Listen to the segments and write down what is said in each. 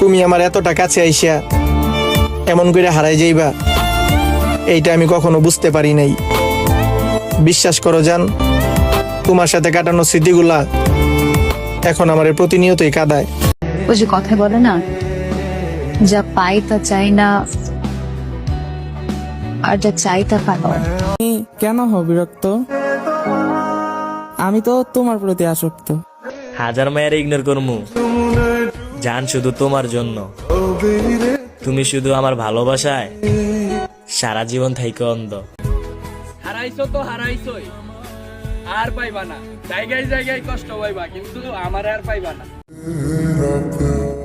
তুমি আমার এতটা কাছে আইসা এমন করে হারাই যাইবা এইটা আমি কখনো বুঝতে পারি নাই। বিশ্বাস করো জান তোমার সাথে কাটানো স্মৃতিগুলা এখন আমার প্রতিনিয়তই কাদায়। ওই যে কথা বলে না যা পাই তা চাই না আর যা চাই তা পাই না। তুমি কেন হও বিরক্ত? আমি তো তোমার প্রতি আসক্ত। হাজার মায়ের ইগনোর করমু। জান শুধু তোমার জন্য। তুমি শুধু আমার ভালোবাসায়। সারা জীবন থাইকে অন্ধ। হারাইছো তো হারাইছোই। আর পাইবা না। জায়গায় জায়গায় কষ্ট পাইবা কিন্তু আমার আর পাইবা না।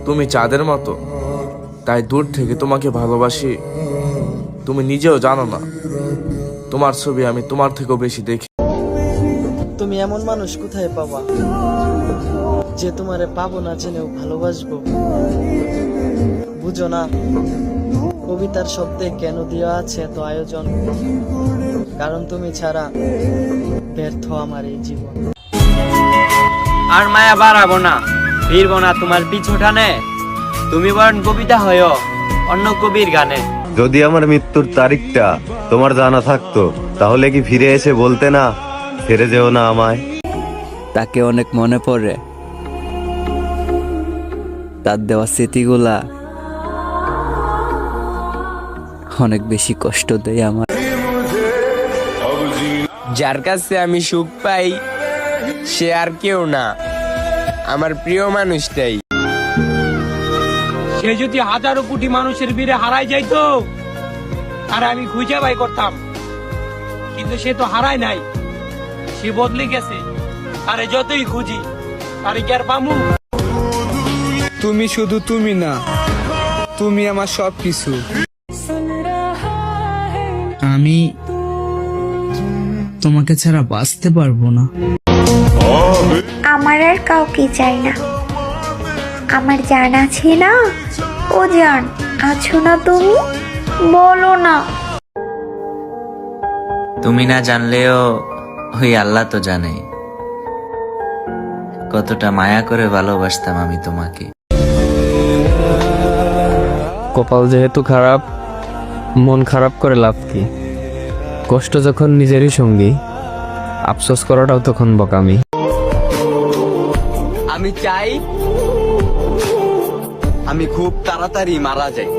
তুমি চাঁদের মতো। তাই দূর থেকে তোমাকে ভালোবাসি। তুমি নিজেও জানো না। তোমার ছবি আমি তোমার থেকেও বেশি দেখি। তুমি এমন মানুষ কোথায় পাবা? যে তোমারে পাবো না জেনেও ভালোবাসবো। বুঝো না কবিতার শব্দে কেন দেওয়া আছে এত আয়োজন? কারণ তুমি ছাড়া ব্যর্থ আমার এই জীবন। আর মায়া বাড়াবো না ফিরবো না তোমার পিছু টানে। তুমি বরং কবিতা হয়েও অন্য কবির গানে। যদি আমার মৃত্যুর তারিখটা তোমার জানা থাকতো তাহলে কি ফিরে এসে বলতে না? ফিরে যেও না আমায়। তাকে অনেক মনে পড়ে। তার দেওয়া স্মৃতিগুলা অনেক বেশি কষ্ট দেয় আমার। যার কাছে আমি সুখ পাই সে আর কেউ না। আমার প্রিয় মানুষটাই সে যদি হাজারো কোটি মানুষের ভিড়ে হারাই যাইতো আর আমি খুঁজে বাই করতাম। কিন্তু সে তো হারায় নাই। সে বদলে গেছে। আরে যতই খুঁজি আরে কি আর পামু। তুমি শুধু তুমি না তুমি আমার সব কিছু আমি তোমাকে ছাড়া বাঁচতে পারব না। আমার আর কাউকে চাই না। আমার জান আছে না ও জান আছো না তুমি? বলো না। তুমি না জানলেও ওই আল্লাহ তো জানে। কতটা মায়া করে ভালোবাসতাম আমি তোমাকে। কপাল যেহেতু খারাপ, মন খারাপ করে লাভ কি? কষ্ট যখন নিজেরই সঙ্গী, আফসোস করাটাও তখন বকামি। আমি চাই, আমি খুব তাড়াতাড়ি মারা যাই।